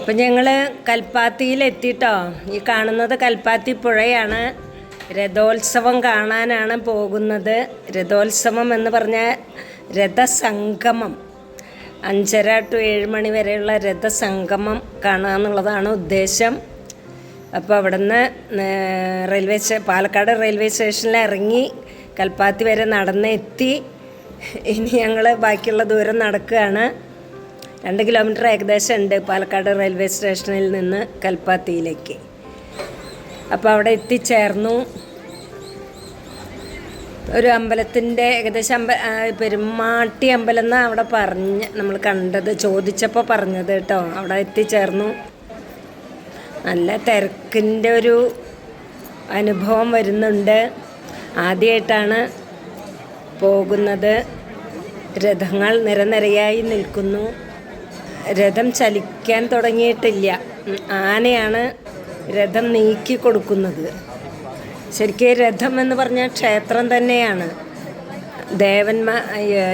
അപ്പം ഞങ്ങൾ കൽപ്പാത്തിയിലെത്തിട്ടോ. ഈ കാണുന്നത് കൽപ്പാത്തി പുഴയാണ്. രഥോത്സവം കാണാനാണ് പോകുന്നത്. രഥോത്സവം എന്ന് പറഞ്ഞാൽ രഥസംഗമം. അഞ്ചര ടു ഏഴ് മണി വരെയുള്ള രഥസംഗമം കാണുക എന്നുള്ളതാണ് ഉദ്ദേശം. അപ്പോൾ അവിടുന്ന് റെയിൽവേ സ്റ്റേ പാലക്കാട് റെയിൽവേ സ്റ്റേഷനിൽ ഇറങ്ങി കൽപ്പാത്തി വരെ നടന്ന് എത്തി ഇനി ഞങ്ങൾ ബാക്കിയുള്ള ദൂരം നടക്കുകയാണ്. രണ്ട് കിലോമീറ്റർ ഏകദേശം ഉണ്ട് പാലക്കാട് റെയിൽവേ സ്റ്റേഷനിൽ നിന്ന് കൽപ്പാത്തിയിലേക്ക്. അപ്പോൾ അവിടെ എത്തിച്ചേർന്നു. ഒരു അമ്പലത്തിന്റെ ഏകദേശം അമ്പ പെരുമാട്ടി അമ്പലം എന്നാണ് അവിടെ പറഞ്ഞ് നമ്മൾ കണ്ടത് ചോദിച്ചപ്പോൾ പറഞ്ഞത് കേട്ടോ. അവിടെ എത്തിച്ചേർന്നു. നല്ല തിരക്കിന്റെ ഒരു അനുഭവം വരുന്നുണ്ട്. ആദ്യമായിട്ടാണ് പോകുന്നത്. രഥങ്ങൾ നിരനിരയായി നിൽക്കുന്നു. രഥം ചലിക്കാൻ തുടങ്ങിയിട്ടില്ല. ആനയാണ് രഥം നീക്കി കൊടുക്കുന്നത്. ശരിക്കും രഥം എന്ന് പറഞ്ഞാൽ ക്ഷേത്രം തന്നെയാണ്. ദേവന്മാർ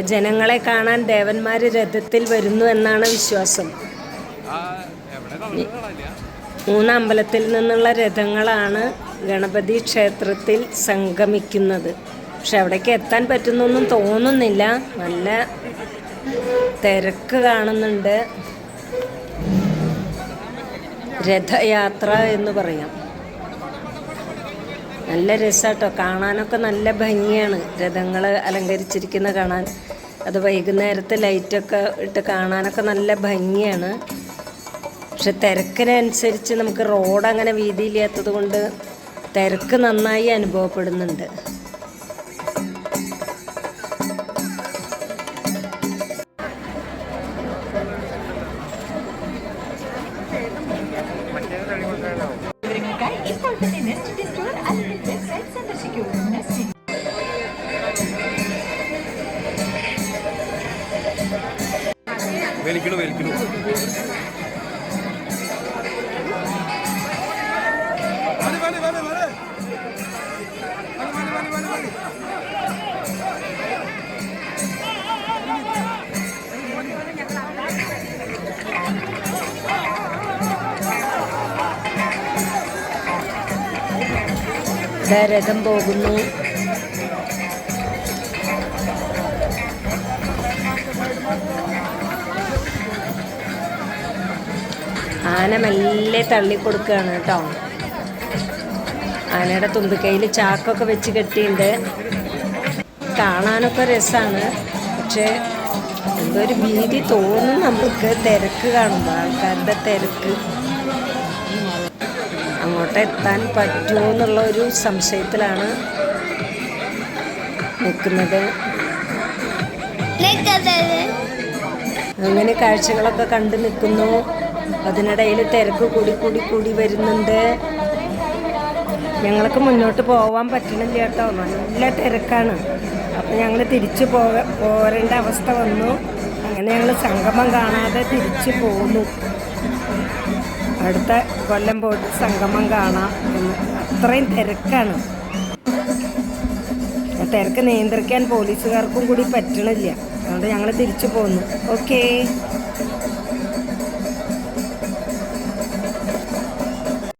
ജനങ്ങളെ കാണാൻ ദേവന്മാർ രഥത്തിൽ വരുന്നു എന്നാണ് വിശ്വാസം. മൂന്ന് അമ്പലത്തിൽ നിന്നുള്ള രഥങ്ങളാണ് ഗണപതി ക്ഷേത്രത്തിൽ സംഗമിക്കുന്നത്. പക്ഷെ അവിടേക്ക് എത്താൻ പറ്റുന്നൊന്നും തോന്നുന്നില്ല. നല്ല തിരക്ക് കാണുന്നുണ്ട്. രഥയാത്ര എന്ന് പറയാം. നല്ല രസമാട്ടോ കാണാനൊക്കെ നല്ല ഭംഗിയാണ്. രഥങ്ങൾ അലങ്കരിച്ചിരിക്കുന്ന കാണാൻ. അത് വൈകുന്നേരത്തെ ലൈറ്റൊക്കെ ഇട്ട് കാണാനൊക്കെ നല്ല ഭംഗിയാണ്. പക്ഷെ തിരക്കിനനുസരിച്ച് നമുക്ക് റോഡ് അങ്ങനെ വീതിയില്ലാത്തത് കൊണ്ട് തിരക്ക് നന്നായി അനുഭവപ്പെടുന്നുണ്ട്. വിവരങ്ങൾക്കായി ഇപ്പോൾ തന്നെ നെസ്റ്റ് സ്റ്റോർ അല്ലെങ്കിൽ വെബ്സൈറ്റ് സന്ദർശിക്കൂ നെസ്റ്റ് വലിക്കണു വലിക്കണു രഥം പോകുന്നു. ആന മെല്ലെ തള്ളിക്കൊടുക്കുകയാണ് കേട്ടോ. ആനയുടെ തുമ്പിക്കൈയിൽ ചാക്കൊക്കെ വെച്ച് കെട്ടിയിട്ടുണ്ട് കാണാനൊക്കെ രസമാണ് പക്ഷേ ഒരു ഭീതി തോന്നും നമുക്ക് തിരക്ക് കാണുമ്പോൾ ആൾക്കാരുടെ തിരക്ക്. അങ്ങോട്ട് എത്താൻ പറ്റുമോ എന്നുള്ള ഒരു സംശയത്തിലാണ് നിൽക്കുന്നത്. അങ്ങനെ കാഴ്ചകളൊക്കെ കണ്ടു നിൽക്കുന്നു. അതിനിടയിൽ തിരക്ക് കൂടി കൂടി കൂടി വരുന്നുണ്ട്. ഞങ്ങൾക്ക് മുന്നോട്ട് പോകാൻ പറ്റണില്ല കേട്ടോ. നല്ല തിരക്കാണ്. അപ്പം ഞങ്ങൾ തിരിച്ചു പോക പോരേണ്ട അവസ്ഥ വന്നു. അങ്ങനെ ഞങ്ങൾ സംഗമം കാണാതെ തിരിച്ചു പോന്നു. അടുത്ത കൊല്ലം പോയിട്ട് സംഗമം കാണാം എന്ന്. അത്രയും തിരക്കാണ്. തിരക്ക് നിയന്ത്രിക്കാൻ പോലീസുകാർക്കും കൂടി പറ്റണില്ല. അതുകൊണ്ട് ഞങ്ങൾ തിരിച്ചു പോന്നു. ഓക്കേ.